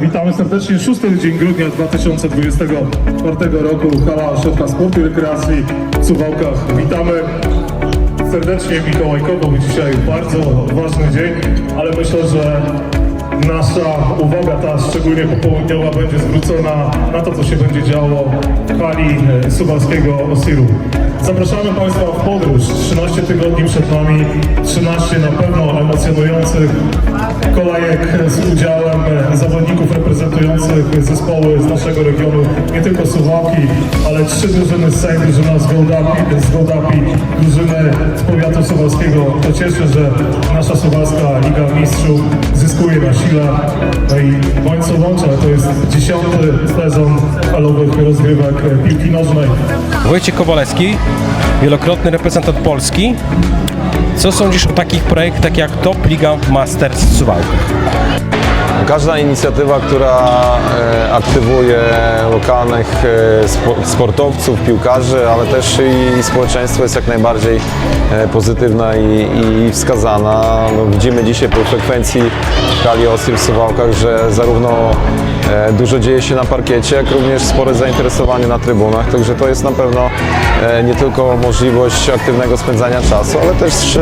Witamy serdecznie. Szósty dzień grudnia 2024 roku. Hala Ośrodka Sportu i Rekreacji w Suwałkach. Witamy serdecznie Mikołaj Kobow. Dzisiaj bardzo ważny dzień, ale myślę, że nasza uwaga, ta szczególnie popołudniowa, będzie zwrócona na to, co się będzie działo w hali suwalskiego Osiru. Zapraszamy Państwa w podróż. 13 tygodni przed nami, 13 na pewno emocjonujących kolejek z udziałem reprezentujących zespoły z naszego regionu, nie tylko Suwałki, ale trzy drużyny z Sejm, drużyna z Gołdapi, z Gołdapi, drużyny z powiatu suwalskiego. To cieszy, że nasza suwalska Liga Mistrzów zyskuje na sile. No i bądź, ale to jest dziesiąty sezon halowych rozgrywek piłki nożnej. Wojciech Kowalewski, wielokrotny reprezentant Polski. Co sądzisz o takich projektach jak Top Liga Masters w Suwałkach? Każda inicjatywa, która e, aktywuje lokalnych e, spo- sportowców, piłkarzy, ale też i społeczeństwo jest jak najbardziej e, pozytywna i, wskazana. No, widzimy dzisiaj po frekwencji w hali Osir w Suwałkach, że zarówno dużo dzieje się na parkiecie, jak również spore zainteresowanie na trybunach, także to jest na pewno nie tylko możliwość aktywnego spędzania czasu, ale też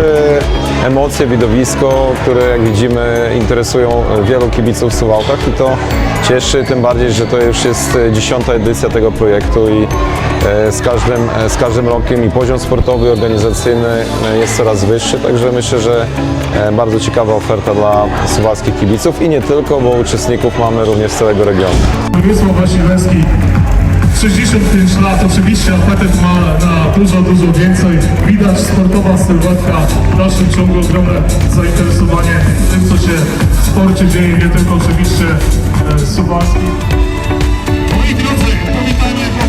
emocje, widowisko, które jak widzimy interesują wielu kibiców w Suwałkach i to cieszy, tym bardziej, że to już jest e, dziesiąta edycja tego projektu i e, z każdym, e, z każdym rokiem i poziom sportowy, organizacyjny jest coraz wyższy, także myślę, że bardzo ciekawa oferta dla suwalskich kibiców i nie tylko, bo uczestników mamy również z całego regionu. Wasilewski, 65 lat, oczywiście apetyt ma na dużo, dużo więcej. Widać sportowa sylwetka, w dalszym ciągu ogromne zainteresowanie tym, co się w sporcie dzieje, nie tylko oczywiście e. Moi drodzy, powitanie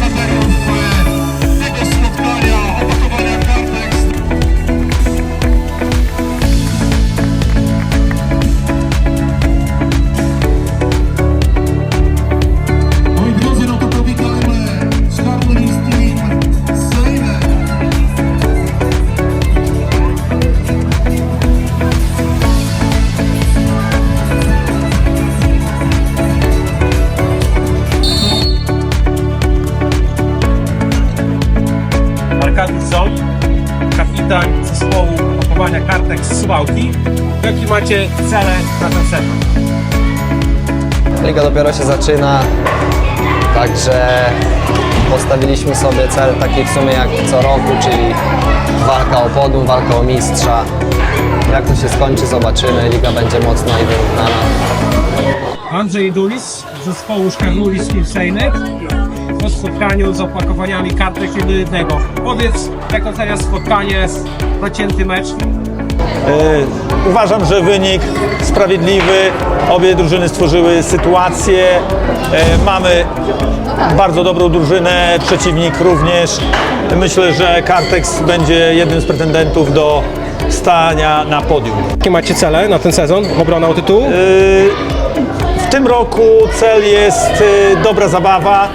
kapitan zespołu opakowania kartek z Suwałki. Jakie macie cele na ten sezon? Liga dopiero się zaczyna, także postawiliśmy sobie cel taki w sumie jak co roku, czyli walka o podium, walka o mistrza. Jak to się skończy, zobaczymy. Liga będzie mocna i wyrównana. Andrzej Dulis z zespołu Szkarnulis Pilsejny po spotkaniu z opakowaniami kartek 1 Powiedz, jak oceniasz spotkanie, zacięty mecz? E, Uważam, że wynik sprawiedliwy. Obie drużyny stworzyły sytuację. E, Mamy bardzo dobrą drużynę, przeciwnik również. Myślę, że Kartex będzie jednym z pretendentów do stania na podium. Jakie macie cele na ten sezon? Obrona o tytuł? E, W tym roku cel jest dobra zabawa.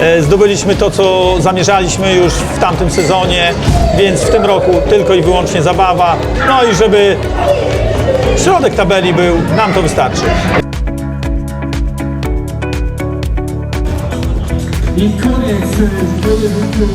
E, Zdobyliśmy to, co zamierzaliśmy już w tamtym sezonie, więc w tym roku tylko i wyłącznie zabawa. No i żeby środek tabeli był, nam to wystarczy. I koniec pojedynku